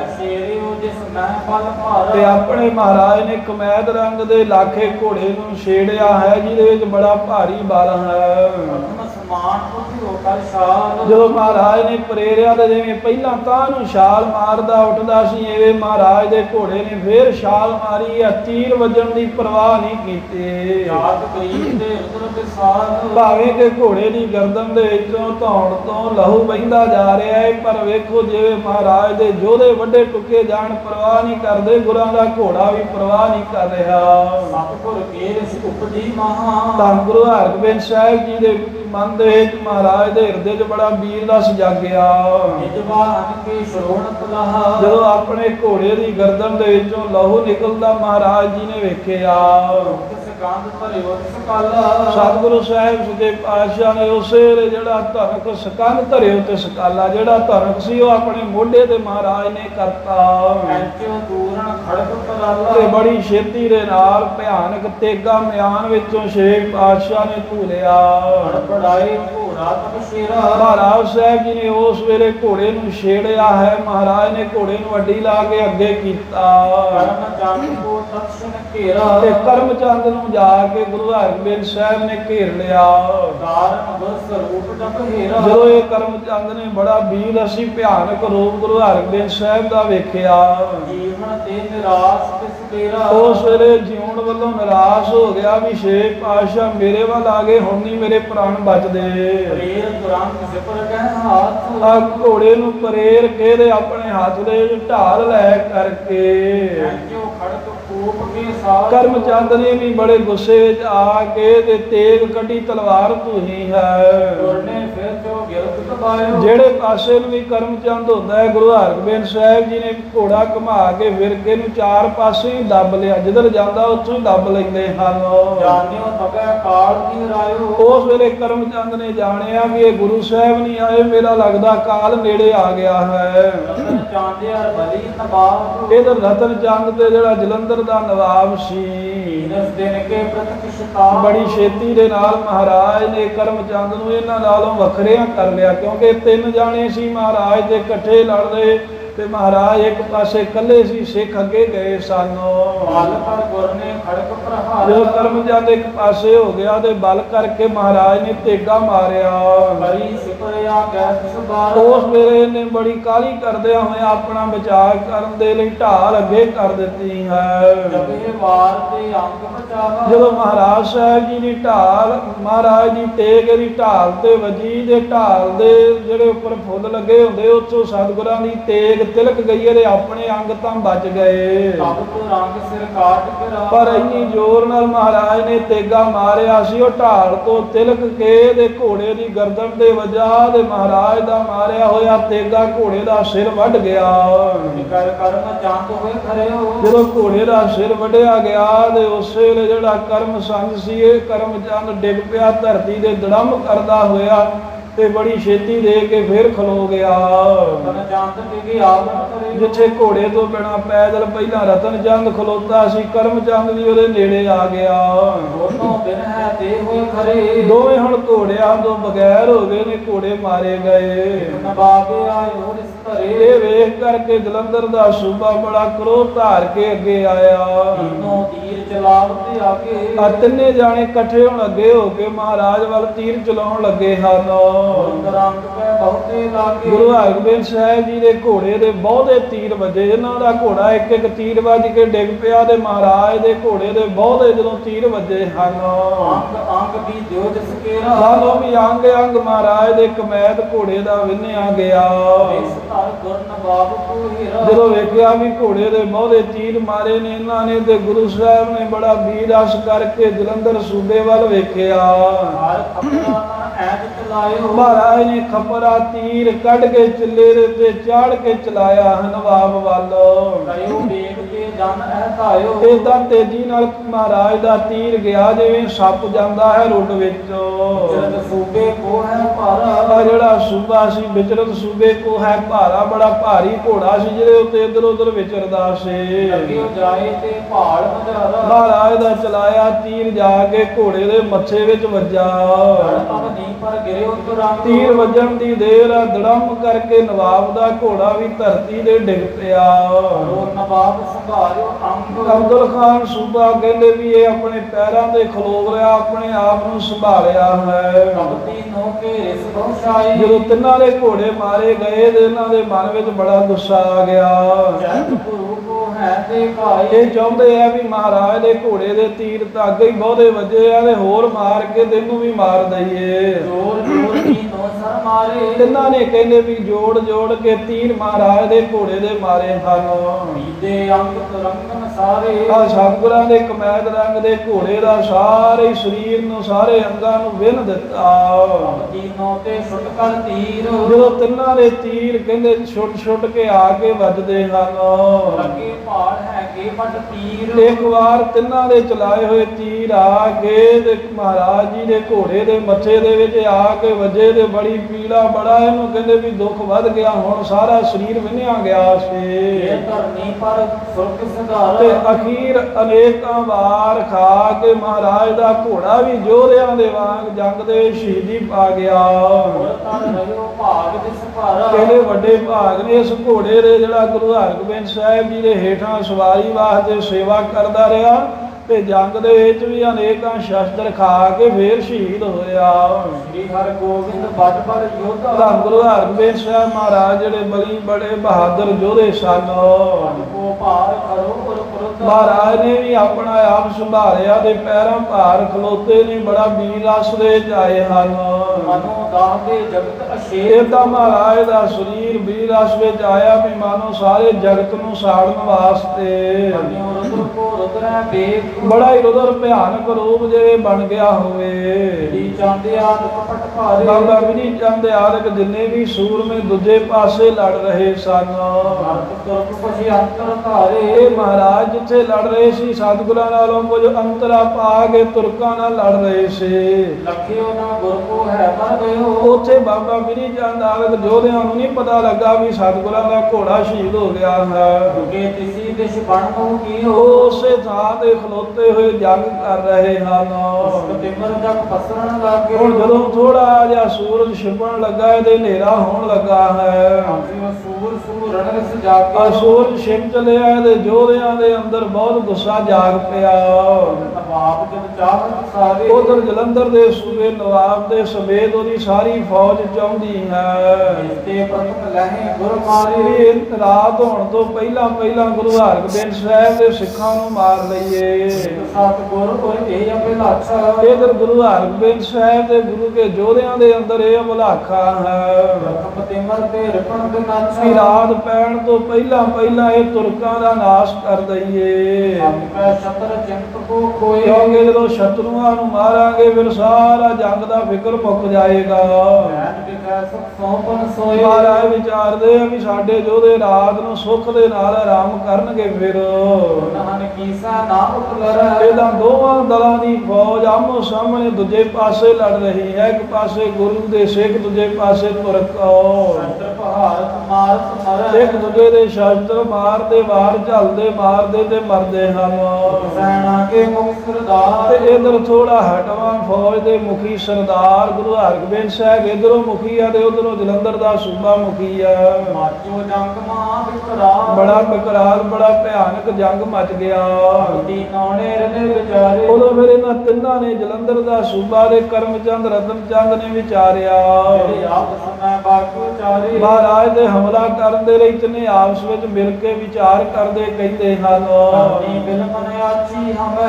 Speaker 1: ਤੇ ਆਪਣੇ ਮਹਾਰਾਜ ਨੇ ਕਮੈਦ ਰੰਗ ਦੇ ਲਾਖੇ ਘੋੜੇ ਨੂੰ ਛੇੜਿਆ ਹੈ, ਜਿਹਦੇ ਵਿੱਚ ਬੜਾ ਭਾਰੀ ਬਲ ਹੈ।
Speaker 2: ਸਮਾਨ
Speaker 1: ਜਦੋਂ ਮਹਾਰਾਜ ਨੇ ਪ੍ਰੇਰਿਆ ਤੇ ਜਿਵੇਂ ਪਹਿਲਾਂ ਤਾਂ ਨੂੰ ਛਾਲ ਮਾਰਦਾ ਉੱਠਦਾ ਸੀ ਐਵੇਂ ਮਹਾਰਾਜ ਦੇ ਘੋੜੇ ਨੇ ਫੇਰ ਛਾਲ ਮਾਰੀ ਆ ਤੀਰ ਵੱਜਣ ਦੀ ਪਰਵਾਹ ਨਹੀਂ ਕੀਤੀ। ਭਾਵੇਂ ਕਿ ਘੋੜੇ ਦੀ ਗਰਦਨ ਦੇ ਵਿੱਚੋਂ ਧੌਣ ਤੋਂ ਲਹੂ ਵਹਿੰਦਾ ਜਾ ਰਿਹਾ ਹੈ ਪਰ ਵੇਖੋ ਜਿਵੇਂ ਮਹਾਰਾਜ ਦੇ ਜੋਧੇ ਵੱਡੇ ਟੁੱਕੇ ਜਾਣ ਪਰਵਾਹ ਨਹੀਂ ਕਰਦੇ ਗੁਰਾਂ ਦਾ ਘੋੜਾ ਵੀ ਪਰਵਾਹ ਨਹੀਂ ਕਰ ਰਿਹਾ।
Speaker 2: ਸਤਿਗੁਰ ਕੇ ਰਿਸ ਉਪਜੀ ਮਹਾ।
Speaker 1: ਤਾਂ ਗੁਰੂ ਹਰਗੋਬਿੰਦ ਸਾਹਿਬ ਜੀ ਦੇ ਮਨ ਦੇ ਵਿੱਚ ਮਹਾਰਾਜ ਦੇ ਹਿਰਦੇ 'ਚ ਬੜਾ ਵੀਰ ਰਸ ਜਾਗਿਆ
Speaker 2: ਨਿਜਵਾਨ ਕੇ ਸ਼ਰੋਣਤ ਲਹਾ
Speaker 1: ਜਦੋਂ ਆਪਣੇ ਘੋੜੇ ਦੀ ਗਰਦਨ ਦੇ ਵਿੱਚੋਂ ਲਹੂ ਨਿਕਲਦਾ ਮਹਾਰਾਜ ਜੀ ਨੇ ਵੇਖਿਆ। ਸਤਿਗੁਰੂ ਸਾਹਿਬ ਸੱਚੇ ਪਾਤਸ਼ਾਹ ਨੇ ਉਸੇ ਜਿਹੜਾ ਧਰਕ ਸਕੰਦ ਧਰਿਓ ਤੇ ਸਕਾਲਾ ਜਿਹੜਾ ਧਰਕ ਸੀ ਉਹ ਆਪਣੇ ਮੋਢੇ ਤੇ ਮਹਾਰਾਜ ਨੇ ਕਰਤਾ। ਤੇ ਬੜੀ ਛੇਤੀ ਦੇ ਨਾਲ ਭਿਆਨਕ ਤੇਗਾ ਮਿਆਨ ਵਿੱਚੋਂ ਛੇ ਪਾਤਸ਼ਾਹ ਨੇ ਧੂਲਿਆ
Speaker 2: ਬੜਾਈ
Speaker 1: ਮਹਾਰਾਜ ਸਾਹਿਬ ਜੀ ਨੇ ਉਸ ਵੇਲੇ ਘੋੜੇ ਨੂੰ ਛੇੜਿਆ ਹੈ। ਮਹਾਰਾਜ ਨੇ ਘੋੜੇ ਨੂੰ ਅੱਡੀ ਲਾ ਕੇ ਅੱਗੇ ਕੀਤਾ। ਤੇ ਕਰਮਚੰਦ ਨੂੰ ਜਾ ਕੇ ਗੁਰੂ ਹਰਗੋਬਿੰਦ ਸਾਹਿਬ ਨੇ ਘੇਰ ਲਿਆ। ਜਦੋਂ ਇਹ ਕਰਮਚੰਦ ਨੇ ਬੜਾ ਵੀਰ ਅਸੀਂ ਭਿਆਨਕ ਰੂਪ ਗੁਰੂ ਹਰਗੋਬਿੰਦ ਸਾਹਿਬ ਦਾ ਵੇਖਿਆ।
Speaker 2: ਜੀਵਨ ਤੇ ਨਿਰਾਸ਼
Speaker 1: ਉਸ ਵੇਲੇ ਜਿਉਣ ਵੱਲੋਂ ਨਿਰਾਸ਼ ਹੋ ਗਿਆ ਵੀ ਛੇ ਪਾਤਸ਼ਾਹ ਮੇਰੇ ਵੱਲ ਆ ਗਏ ਹੁਣ ਨਹੀਂ ਮੇਰੇ ਪ੍ਰਾਣ ਬਚਦੇ।
Speaker 2: ਪ੍ਰੇਰ ਕਹਿ ਹਾਥ।
Speaker 1: ਆ ਘੋੜੇ ਨੂੰ ਪ੍ਰੇਰ ਕੇ ਦੇ ਆਪਣੇ ਹੱਥ ਦੇ ਢਾਲ ਲੈ ਕਰਕੇ।
Speaker 2: ਖੜਕ
Speaker 1: ਕਰਮਚੰਦ ਨੇ ਵੀ ਬੜੇ ਗੁੱਸੇ ਵਿੱਚ ਆ ਕੇ ਤੇ ਤੇਗ ਕੱਢੀ ਤਲਵਾਰ ਧੂਹੀ ਹੈ। ਜਿਹੜੇ ਪਾਸੇ ਨੂੰ ਵੀ ਕਰਮਚੰਦ ਹੁੰਦਾ ਹੈ ਗੁਰੂ ਹਰਗੋਬਿੰਦ ਸਾਹਿਬ ਜੀ ਨੇ ਘੋੜਾ ਘੁਮਾ ਕੇ ਫਿਰਕੇ ਨੂੰ ਚਾਰ ਪਾਸੇ ਹੀ ਦੱਬ ਲਿਆ। ਜਿੱਧਰ ਜਾਂਦਾ ਉੱਥੋਂ ਹੀ ਦੱਬ ਲੈਂਦੇ ਹਨ।
Speaker 2: ਜਾਣਿਓ ਤਬੈ ਕਾਲ ਕੀ ਰਾਇਓ?
Speaker 1: ਉਸ ਵੇਲੇ ਕਰਮਚੰਦ ਨੇ ਜਾਣਿਆ ਵੀ ਇਹ ਗੁਰੂ ਸਾਹਿਬ ਨਹੀਂ ਆਏ ਮੇਰਾ ਲੱਗਦਾ ਕਾਲ ਨੇੜੇ ਆ ਗਿਆ ਹੈ।
Speaker 2: ਰਤਨ ਚਾਂਦਿਆ ਬਲੀ ਨਵਾਬ
Speaker 1: ਇਧਰ ਰਤਨ ਚੰਦ ਤੇ ਜਿਹੜਾ ਜਲੰਧਰ ਦਾ ਨਵਾਬ ਸੀ।
Speaker 2: ਦਿਨ ਕੇ
Speaker 1: ਬੜੀ ਛੇਤੀ ਦੇ ਨਾਲ ਮਹਾਰਾਜ ਨੇ ਕਰਮਚੰਦ ਨੂੰ ਇਹਨਾਂ ਨਾਲੋਂ ਵੱਖਰਿਆਂ ਕਰ ਲਿਆ ਕਿਉਂਕਿ ਤਿੰਨ ਜਾਣੇ ਸੀ ਮਹਾਰਾਜ ਦੇ ਇਕੱਠੇ ਲੜਦੇ। ਤੇ ਮਹਾਰਾਜ ਇੱਕ ਪਾਸੇ ਇਕੱਲੇ ਸੀ ਸਿੱਖ ਅੱਗੇ ਗਏ ਸਨ।
Speaker 2: ਬਲ ਕਰ ਗੁਰ ਨੇ ਖੜਕ ਪ੍ਰਹਾਰ
Speaker 1: ਜਦੋਂ ਕਰਮ ਜਦ ਇੱਕ ਪਾਸੇ ਹੋ ਗਿਆ ਤੇ ਬਲ ਕਰਕੇ ਮਹਾਰਾਜ ਨੇ ਤੇਗਾ ਮਾਰਿਆ।
Speaker 2: ਬੜੀ ਸਿਪਰਿਆ ਗੈ ਸੁਬਾਰ
Speaker 1: ਉਸ ਵੇਲੇ ਨੇ ਬੜੀ ਕਾਲੀ ਕਰਦਿਆਂ ਹੋਇਆ ਆਪਣਾ ਬਚਾਅ ਕਰਨ ਦੇ ਲਈ ਢਾਲ ਅੱਗੇ ਕਰ ਦਿੱਤੀ ਹੈ।
Speaker 2: ਜਬੇ ਵਾਰ ਤੇ ਅੰਗ ਬਚਾਵਾ
Speaker 1: ਜਦੋਂ ਮਹਾਰਾਜ ਸਾਹਿਬ ਜੀ ਦੀ ਢਾਲ ਮਹਾਰਾਜ ਦੀ ਤੇਗ ਦੀ ਢਾਲ ਤੇ ਵਜੀ ਦੇ ਢਾਲ ਦੇ ਜਿਹੜੇ ਉੱਪਰ ਫੁੱਲ ਲੱਗੇ ਹੁੰਦੇ ਉੱਥੋਂ ਸਤਿਗੁਰਾਂ ਦੀ ਤੇਗ ਤਿਲਕ ਗਈ ਇਹਦੇ ਆਪਣੇ ਅੰਗ ਤਾਂ ਬਚ ਗਏ।
Speaker 2: ਤਬ ਤੋਂ ਰੰਗ ਸਿਰ ਕਾਟ ਕਰਾ
Speaker 1: ਪਰ ਇੰਨੀ ਜ਼ੋਰ ਨਾਲ ਮਹਾਰਾਜ ਨੇ ਤੇਗਾ ਮਾਰਿਆ ਸੀ ਉਹ ਢਾਲ ਤੋਂ ਤਿਲਕ ਕੇ ਦੇ ਘੋੜੇ ਦੀ ਗਰਦਨ ਤੇ ਵੱਜਾ ਤੇ ਮਹਾਰਾਜ ਦਾ ਮਾਰਿਆ ਹੋਇਆ ਤੇਗਾ ਘੋੜੇ ਦਾ ਸਿਰ ਵੱਢ ਗਿਆ।
Speaker 2: ਕਰ ਕਰਮ ਚੰਦ ਹੋਏ ਖਰੇ ਹੋ।
Speaker 1: ਜਦੋਂ ਘੋੜੇ ਦਾ ਸਿਰ ਵੱਢਿਆ ਗਿਆ ਤੇ ਉਸੇ ਵੇਲੇ ਜਿਹੜਾ ਕਰਮ ਸੰਗ ਸੀ ਇਹ ਕਰਮ ਚੰਦ ਡਿੱਗ ਪਿਆ ਧਰਤੀ ਦੇ ਦੜਮ ਕਰਦਾ ਹੋਇਆ। ਤੇ ਬੜੀ ਛੇਤੀ ਦੇ ਕੇ ਫੇਰ ਖਲੋ ਗਿਆ।
Speaker 2: ਚੰਦ ਕੀ ਕਰੇ।
Speaker 1: ਜਿੱਥੇ ਘੋੜੇ ਤੋਂ ਬਿਨਾ ਪੈਦਲ ਪਹਿਲਾਂ ਰਤਨ ਚੰਦ ਖਲੋਤਾ ਸੀ ਕਰਮ ਚੰਦ ਵੀ ਉਹਦੇ ਨੇੜੇ ਆ ਗਿਆ।
Speaker 2: ਦੋਨੋਂ ਬਿਨ ਹੈ ਤੇ ਹੋਏ ਖਰੇ।
Speaker 1: ਦੋਵੇਂ ਹੁਣ ਘੋੜਿਆਂ ਤੋਂ ਬਗੈਰ ਹੋ ਗਏ ਨੇ ਘੋੜੇ ਮਾਰੇ ਗਏ।
Speaker 2: ਨਵਾਗੇ ਆਇਓ ਧਰੇ
Speaker 1: ਇਹ ਵੇਖ ਕਰਕੇ ਜਲੰਧਰ ਦਾ ਸੂਬਾ ਬੜਾ ਕਰੋਧ ਧਾਰ ਕੇ ਅੱਗੇ ਆਇਆ।
Speaker 2: ਤੀਨੋਂ ਤੀਰ ਆਗੇ
Speaker 1: ਆ ਤਿੰਨੇ ਜਾਣੇ ਇਕੱਠੇ ਹੋਣ ਅੱਗੇ ਹੋ ਕੇ ਮਹਾਰਾਜ ਵੱਲ ਤੀਰ ਚਲਾਉਣ ਲੱਗੇ ਹਨ।
Speaker 2: ਰੰਗ ਪੈ ਬਹੁਤੇ ਲਾਗੇ
Speaker 1: ਗੁਰੂ ਹਰਗੋਬਿੰਦ ਸਾਹਿਬ ਜੀ ਦੇ ਘੋੜੇ ਦੇ ਬਹੁਤੇ ਤੀਰ ਵੱਜੇ। ਇਹਨਾਂ ਦਾ ਘੋੜਾ ਇੱਕ ਇੱਕ ਤੀਰ ਵੱਜ ਕੇ ਡਿੱਗ ਪਿਆ ਤੇ ਮਹਾਰਾਜ ਦੇ ਘੋੜੇ ਦੇ ਬਹੁਤੇ ਜਦੋਂ ਤੀਰ ਵੱਜੇ ਹਨ।
Speaker 2: ਅੰਗ ਅੰਗ ਵੀ ਦਿਓ ਜਿਸ ਕੇਰਾ।
Speaker 1: ਸਾਨੂੰ ਵੀ ਅੰਗ ਅੰਗ ਮਹਾਰਾਜ ਦੇ ਕਮੈਤ ਘੋੜੇ ਦਾ ਵਿੰਨਿਆ ਗਿਆ।
Speaker 2: ਇਸ ਧਰ ਗੁਰ ਨਵਾਬ ਕੋ ਹੀਰਾ
Speaker 1: ਜਦੋਂ ਵੇਖਿਆ ਵੀ ਘੋੜੇ ਦੇ ਬਹੁਤੇ ਤੀਰ ਮਾਰੇ ਨੇ ਇਹਨਾਂ ਨੇ ਤੇ ਗੁਰੂ ਸਾਹਿਬ ਨੇ ਬੜਾ ਵੀਰ ਰਸ ਕਰਕੇ ਜਲੰਧਰ ਸੂਬੇ ਵੱਲ ਵੇਖਿਆ। ਮਹਾਰਾਜ ਨੇ ਖਪਰਾ ਤੀਰ ਕੱਢ ਕੇ ਚੱਲੇ ਦੇ ਤੇ ਚਾੜ ਕੇ ਚਲਾਇਆ ਨਵਾਬ ਵੱਲ।
Speaker 2: ਕੇ ਜਨ
Speaker 1: ਏਦਾਂ ਤੇਜ਼ੀ ਨਾਲ ਮਹਾਰਾਜ ਦਾ ਤੀਰ ਗਿਆ ਜਿਵੇਂ ਸੱਪ ਜਾਂਦਾ ਹੈ ਰੁੱਡ ਵਿੱਚ।
Speaker 2: ਜਦ ਸੂਬੇ ਕੋ ਹੈ ਭਾਰਾ।
Speaker 1: ਜਿਹੜਾ ਸੂਬਾ ਸੀ ਵਿਚਰਤ ਸੂਬੇ ਕੋ ਹੈ ਭਾਰਾ। ਬੜਾ ਭਾਰੀ ਘੋੜਾ ਸੀ ਜਿਹਦੇ ਉੱਤੇ ਇਧਰ ਉਧਰ ਵਿਚਰਦਾ ਸੀ।
Speaker 2: ਲੱਗਿਓ ਜਾਏ ਤੇ ਪਹਾੜ ਮਝਾਰਾ
Speaker 1: ਮਹਾਰਾਜ ਦਾ ਚਲਾਇਆ ਤੀਰ ਜਾ ਕੇ ਘੋੜੇ ਦੇ ਮੱਥੇ ਵਿੱਚ ਵੱਜਾ। ਤੀਰ ਵੱਜਣ ਦੀ ਦੇਰ ਆ ਦੜਮ ਕਰਕੇ ਨਵਾਬ ਦਾ ਘੋੜਾ ਵੀ ਧਰਤੀ ਦੇ ਡਿੱਗ ਪਿਆ।
Speaker 2: ਰੋ ਨਵਾਬ ਸੰਭਾਲਿਓ ਅੰਗ।
Speaker 1: ਅਬਦੁਲ ਖਾਨ ਸੂਬਾ ਕਹਿੰਦੇ ਵੀ ਇਹ ਆਪਣੇ ਪੈਰਾਂ ਤੇ ਖਲੋ ਰਿਹਾ ਆਪਣੇ ਆਪ ਨੂੰ ਸੰਭਾਲਿਆ ਹੈ। ਜਦੋਂ ਤਿੰਨਾਂ ਦੇ ਘੋੜੇ ਮਾਰੇ ਗਏ ਤੇ ਇਹਨਾਂ ਦੇ ਮਨ ਵਿੱਚ ਬੜਾ ਗੁੱਸਾ ਆ ਗਿਆ। ਇਹ ਚਾਹੁੰਦੇ ਆ ਵੀ ਮਹਾਰਾਜ ਦੇ ਘੋੜੇ ਦੇ ਤੀਰ ਤਾਂ ਅੱਗੇ ਹੀ ਬਹੁਤੇ ਵੱਜੇ ਆ ਤੇ ਹੋਰ ਮਾਰ ਕੇ ਤੈਨੂੰ ਵੀ ਮਾਰ ਦਈਏ।
Speaker 2: ਜੋਰ ਜੋਰ ਕੀ ਨੋ ਮਾਰੇ
Speaker 1: ਤਿੰਨਾਂ ਨੇ ਕਹਿੰਦੇ ਵੀ ਜੋੜ ਜੋੜ ਕੇ ਤੀਰ ਮਹਾਰਾਜ ਦੇ ਘੋੜੇ ਦੇ ਮਾਰੇ ਹਨ।
Speaker 2: ਪੀਦੇ ਅੰਗ ਤੁਰੰਗਨ ਸਾਰੇ।
Speaker 1: ਆ ਸਤਿਗੁਰਾਂ ਦੇ ਕਮੈਦ ਰੰਗ ਦੇ ਘੋੜੇ ਦਾ ਸਾਰੇ ਸਰੀਰ ਨੂੰ ਸਾਰੇ ਅੰਗਾਂ ਨੂੰ ਵਿੰਨ ਦਿੱਤਾ।
Speaker 2: ਕਬਤੀ ਨੋ ਤੇ ਛੁੱਟ ਕਰ ਤੀਰ।
Speaker 1: ਜਦੋਂ ਤਿੰਨਾਂ ਦੇ ਤੀਰ ਕਹਿੰਦੇ ਛੁੱਟ ਛੁੱਟ ਕੇ ਆ ਕੇ ਵੱਜਦੇ ਹਨ।
Speaker 2: ਲੱਗੇ ਵੱਡ ਤੀਰ।
Speaker 1: ਇੱਕ ਵਾਰ ਤਿੰਨਾਂ ਦੇ ਚਲਾਏ ਹੋਏ ਤੀਰ ਆ ਕੇ ਤੇ ਮਹਾਰਾਜ ਜੀ ਦੇ ਘੋੜੇ ਦੇ ਮੱਥੇ ਦੇ ਵਿੱਚ ਆ ਕੇ ਵੱਜੇ ਤੇ ਬੜੀ ਪੀੜਾ ਬੜਾ ਇਹਨੂੰ ਕਹਿੰਦੇ ਵੀ ਦੁੱਖ ਵੱਧ ਗਿਆ ਹੁਣ ਸਾਰਾ ਸਰੀਰ ਵਿੰਨਿਆ ਗਿਆ ਸੀ
Speaker 2: ਇਹ ਧਰਨੀ ਪਰ ਸੁਰਗ
Speaker 1: ਤੇ ਅਖੀਰ ਅਨੇਕਾਂ ਵਾਰ ਖਾ ਕੇ ਮਹਾਰਾਜ ਦਾ ਘੋੜਾ ਵੀ ਯੋਧਿਆਂ ਦੇ ਵਾਂਗ ਜੰਗ ਦੇ ਸ਼ਹੀਦੀ ਪਾ ਗਿਆ।
Speaker 2: ਭਾਗ ਭਾਰਾ
Speaker 1: ਵੱਡੇ ਭਾਗ ਨੇ ਇਸ ਘੋੜੇ ਦੇ ਜਿਹੜਾ ਗੁਰੂ ਹਰਗੋਬਿੰਦ ਸਾਹਿਬ ਜੀ ਦੇ ਹੇਠਾਂ ਸਵਾਰੀ ਵਾਸਤੇ ਸੇਵਾ ਕਰਦਾ ਰਿਹਾ। ਤੇ ਜੰਗ ਦੇ ਵਿੱਚ ਵੀ ਅਨੇਕਾਂ ਸ਼ਸਤਰ ਖਾ ਕੇ ਫੇਰ ਸ਼ਹੀਦ ਹੋਇਆ।
Speaker 2: ਸ੍ਰੀ ਹਰਗੋਬਿੰਦ ਬੱਡ ਬੱਡ ਯੋਧਾ।
Speaker 1: ਧੰਨ ਗੁਰੂ ਹਰਗੋਬਿੰਦ ਸਾਹਿਬ ਮਹਾਰਾਜ ਜਿਹੜੇ ਬਲੀ ਬੜੇ ਬਹਾਦਰ ਯੋਧੇ ਸਨ।
Speaker 2: ਕੋ ਭਾਰ ਕਰੋ ਗੁਰ ਪੁਰਤ
Speaker 1: ਮਹਾਰਾਜ ਨੇ ਵੀ ਆਪਣਾ ਆਪ ਸੰਭਾਲਿਆ ਤੇ ਪੈਰਾਂ ਭਾਰ ਖਲੋਤੇ ਨੇ ਬੜਾ ਵੀਰ ਰਸ ਦੇ ਆਏ ਹਨ।
Speaker 2: ਮਨੋ ਦਾਹ ਦੇ ਜਗਤ ਅਸ਼ੇਰ
Speaker 1: ਇਹ ਤਾਂ ਮਹਾਰਾਜ ਦਾ ਸਰੀਰ ਵੀਰ ਰਸ ਵਿੱਚ ਆਇਆ ਵੀ ਮਾਨੋ ਸਾਰੇ ਜਗਤ ਨੂੰ ਸਾੜਨ ਵਾਸਤੇ। ਬੜਾ ਹੀ ਰੁਦਰ ਭਿਆਨਕ ਰੂਪ ਜਿਵੇਂ ਬਣ ਗਿਆ ਹੋਵੇ।
Speaker 2: ਦੀ ਚਾਂਦੇ ਆਦ ਕਪਟ ਭਾਰੇ।
Speaker 1: ਬਾਬਾ ਵਿਨੀ ਚੰਦ ਆਦਿਕ ਜਿੰਨੇ ਵੀ ਸੂਰਮੇ ਦੂਜੇ ਪਾਸੇ ਲੜ ਰਹੇ ਸਨ। ਇਹ ਮਹਾਰਾਜ ਜਿੱਥੇ ਲੜ ਰਹੇ ਸੀ ਸਤਿਗੁਰਾਂ ਨਾਲੋਂ ਕੁਝ ਅੰਤਰਾ ਪਾ ਕੇ ਤੁਰਕਾਂ ਨਾਲ ਲੜ ਰਹੇ ਸੀ।
Speaker 2: ਲਖਿਓ ਨਾ ਗੁਰ ਕੋ ਹੈ
Speaker 1: ਉੱਥੇ ਬਾਬਾ ਵਿਨੀ ਚੰਦ ਆਦਿਕ ਯੋਧਿਆਂ ਨੂੰ ਨਹੀਂ ਪਤਾ ਲੱਗਾ ਵੀ ਸਤਿਗੁਰਾਂ ਦਾ ਘੋੜਾ ਸ਼ਹੀਦ ਹੋ ਗਿਆ ਹੈ।
Speaker 2: ਕਿ ਤਿਸੀ ਦਿਸ਼ ਬਣ ਨੂੰ ਕੀ ਹੋ
Speaker 1: ਉਸੇ ਥਾਂ ਤੇ ਖਲੋਤੇ ਹੋਏ ਜੰਗ ਕਰ ਰਹੇ ਹਨ।
Speaker 2: ਲੱਗੇ
Speaker 1: ਹੁਣ ਜਦੋਂ ਥੋੜਾ ਜਿਹਾ ਸੂਰਜ ਛਿਪਣ ਲੱਗਾ ਤੇ ਹਨੇਰਾ ਹੋਣ ਲੱਗਾ ਹੈ।
Speaker 2: ਸੂਰ ਸੂਰ ਰਸ ਜਾਗੇ
Speaker 1: ਅਸੂਰ ਛਿਪ ਚਲਿਆ ਤੇ ਜੋਧਿਆਂ ਦੇ ਅੰਦਰ ਬਹੁਤ ਗੁੱਸਾ ਜਾਗ ਪਿਆ।
Speaker 2: ਜਨ ਸਾਰੇ।
Speaker 1: ਉਧਰ ਜਲੰਧਰ ਦੇ ਸੂਬੇ ਨਵਾਬ ਦੇ ਸਮੇਤ ਉਹਦੀ ਸਾਰੀ ਫੌਜ ਚਾਹੁੰਦੀ ਹੈ।
Speaker 2: ਤੇ ਪ੍ਰਥਮ ਲਹਿ ਗੁਰ ਮਾਰੇ
Speaker 1: ਇਹ ਰਾਤ ਹੋਣ ਤੋਂ ਪਹਿਲਾਂ ਪਹਿਲਾਂ ਗੁਰੂ ਹਰਗੋਬਿੰਦ ਸਾਹਿਬ ਦੇ ਸਿੱਖਾਂ ਨੂੰ ਮਾਰ ਲਈਏ।
Speaker 2: ਸਤ ਗੁਰ ਕੋਇ ਇਹ ਅਭਿਲਾਛਾ
Speaker 1: ਇਧਰ ਗੁਰੂ ਹਰਗੋਬਿੰਦ ਸਾਹਿਬ ਦੇ ਗੁਰੂ ਕੇ ਜੋਧਿਆਂ ਦੇ ਅੰਦਰ ਇਹ ਅਮਲਾਖਾ ਹੈ।
Speaker 2: ਪ੍ਰਥਮ ਤੇ ਮਰ ਤੇ ਰਪਣ
Speaker 1: ਵੀ
Speaker 2: ਨਾਛਾ
Speaker 1: ਰਾਤ ਪੈਣ ਤੋਂ ਪਹਿਲਾਂ ਪਹਿਲਾਂ ਇਹ ਤੁਰਕਾਂ ਦਾ ਨਾਸ਼ ਕਰ ਦਈਏ।
Speaker 2: ਆਪਕਾ ਸ਼ਤਰ ਚਿੰਤ ਕੋ ਕੋਇ
Speaker 1: ਕਿਉਂਕਿ ਜਦੋਂ ਸ਼ਤਰੂਆਂ ਨੂੰ ਮਾਰਾਂਗੇ, ਫਿਰ ਸਾਰਾ ਜੰਗ ਦਾ ਫਿਕਰ ਮੁੱਕ ਜਾਏਗਾ। ਮਹਾਰਾਜ ਵਿਚਾਰਦੇ ਆ ਵੀ ਸਾਡੇ ਜੋਧੇ ਰਾਤ ਨੂੰ ਸੁੱਖ ਦੇ ਨਾਲ ਆਰਾਮ ਕਰਨਗੇ ਫਿਰ। ਇਹਦਾ ਦੋਵਾਂ ਦਲਾਂ ਦੀ ਫੌਜ ਆਮੋ ਸਾਹਮਣੇ ਦੂਜੇ ਪਾਸੇ ਲੜ ਰਹੀ ਹੈ। ਇੱਕ ਪਾਸੇ ਗੁਰੂ ਦੇ ਸਿੱਖ, ਦੂਜੇ ਪਾਸੇ ਤੁਰਕ
Speaker 2: ਪਹਾੜਤ ਮਾਰਤ ਮਰ
Speaker 1: ਇੱਕ ਦੂਜੇ ਦੇ ਸ਼ਸਤਰ ਮਾਰਦੇ ਵਾਰ ਝਲਦੇ ਮਾਰਦੇ ਤੇ ਮਰਦੇ ਹਨ।
Speaker 2: ਸੈਨਾ ਕੇ ਮੁਖ
Speaker 1: ਤੇ
Speaker 2: ਸਰਦਾਰ
Speaker 1: ਇਧਰ ਥੋੜਾ ਹਟਵਾਂ ਫੌਜ ਦੇ ਮੁਖੀ ਸਰਦਾਰ ਗੁਰੂ ਹਰਗੋਬਿੰਦ ਸਾਹਿਬ। ਇਧਰੋਂ ਮੁਖੀ ਆ ਤੇ ਉਧਰੋਂ ਜਲੰਧਰ ਦਾ ਸੂਬਾ ਮੁਖੀ ਆ।
Speaker 2: ਮਾਚੋ ਜੰਗ ਮਾ ਵਿਕਰਾ
Speaker 1: ਬੜਾ ਬਕਰਾਰ ਬੜਾ ਭਿਆਨਕ ਜੰਗ ਮਚ ਗਿਆ।
Speaker 2: ਦੀ ਨੌਣੇ ਰਦੇ ਵਿਚਾਰੇ।
Speaker 1: ਉਦੋਂ ਫਿਰ ਇਹਨਾਂ ਤਿੰਨਾਂ ਨੇ ਜਲੰਧਰ ਦਾ ਸੂਬਾ ਦੇ ਕਰਮਚੰਦ ਰਤਨਚੰਦ ਨੇ ਵਿਚਾਰਿਆ।
Speaker 2: ਜਿਹੜੇ ਆਪ ਸਮੈ ਬਾਕੋ ਚਾਰੇ।
Speaker 1: ਮਹਾਰਾਜ ਦੇ ਹਮਲਾ ਕਰਨ ਦੇ ਲਈ ਤਿੰਨੇ ਆਪਸ ਵਿੱਚ ਮਿਲ ਕੇ ਵਿਚਾਰ ਕਰਦੇ ਕਹਿੰਦੇ ਹਨ।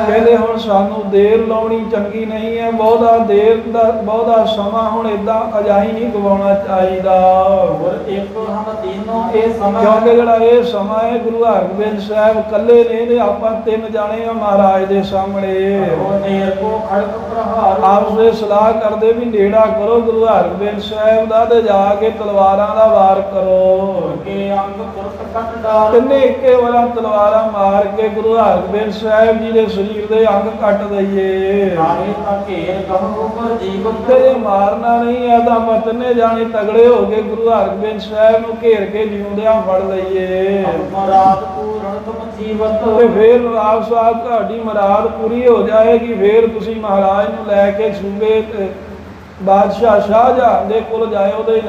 Speaker 1: ਕਹਿੰਦੇ ਹੁਣ ਸਾਨੂੰ ਦੇਰ ਲਾਉਣੀ ਚੰਗੀ ਨਹੀਂ ਹੈ ਬਹੁਤਾ ਦੇਰ ਦਾ ਬਹੁਤਾ ਸਮਾਂ ਹੁਣ ਇਦਾਂ ਅਜਾਈ ਨਹੀਂ ਗਵਾਉਣਾ ਚਾਹੀਦਾ।
Speaker 2: ਹੋਰ ਇੱਕ ਹਮ ਤੀਨੋਂ ਇਹ ਸਮੈ
Speaker 1: ਕਿਉਂਕਿ ਜਿਹੜਾ ਇਹ ਸਮਾਂ ਹੈ ਗੁਰੂ ਹਰਗੋਬਿੰਦ ਸਾਹਿਬ ਇਕੱਲੇ ਨੇ ਤੇ ਆਪਾਂ ਤਿੰਨ ਜਾਣੇ ਆ ਮਹਾਰਾਜ ਦੇ ਸਾਹਮਣੇ।
Speaker 2: ਉਹ ਨੇਰ ਕੋ ਖੜਕ ਪ੍ਰਹਾਰ
Speaker 1: ਆਪਸ ਵਿੱਚ ਸਲਾਹ ਕਰਦੇ ਵੀ ਨੇੜਾ ਕਰੋ ਗੁਰੂ ਹਰਗੋਬਿੰਦ ਸਾਹਿਬ ਦਾ ਤੇ ਜਾ ਕੇ ਤਲਵਾਰਾਂ ਦਾ ਵਾਰ ਕਰੋ
Speaker 2: ਕੇ ਅੰਗ ਤੁਰਤ ਕੱਟ
Speaker 1: ਤਿੰਨੇ ਇੱਕੇ ਵਾਲਾ ਤਲਵਾਰਾਂ ਮਾਰ ਕੇ ਗੁਰੂ ਹਰਗੋਬਿੰਦ ਸਾਹਿਬ ਜੀ ਦੇ ਸਰੀਰ ਦੇ ਅੰਗ ਕੱਟ ਦਈਏ।
Speaker 2: ਰਾਹੇ ਤਾਂ ਘੇਰ ਕਹੋ ਪਰ ਜੀਵਨ
Speaker 1: ਤੇ ਜੇ ਮਾਰਨਾ ਨਹੀਂ ਹੈ ਤਾਂ ਤਿੰਨੇ ਜਾਣੇ ਤਗੜੇ ਹੋ ਕੇ ਗੁਰੂ ਹਰਗੋਬਿੰਦ ਸਾਹਿਬ ਨੂੰ ਘੇਰ ਕੇ ਜਿਉਂਦਿਆਂ ਫੜ ਲਈਏ।
Speaker 2: ਮਰਾਦ ਪੂਰਨ ਤੁਮ ਜੀਵਤ।
Speaker 1: ਤੇ ਫਿਰ ਆਪ ਸਾਹਿਬ ਤੁਹਾਡੀ ਮੁਰਾਦ ਪੂਰੀ ਹੋ ਜਾਏਗੀ ਫਿਰ ਤੁਸੀਂ ਮਹਾਰਾਜ ਨੂੰ ਲੈ ਕੇ ਸੂਬੇ ਤੇ ਬਾਦਸ਼ਾਹ ਸ਼ਾਹਜਹਾਨ ਦੇ ਕੋਲ ਜਾਇਓ ਉਹਦੇ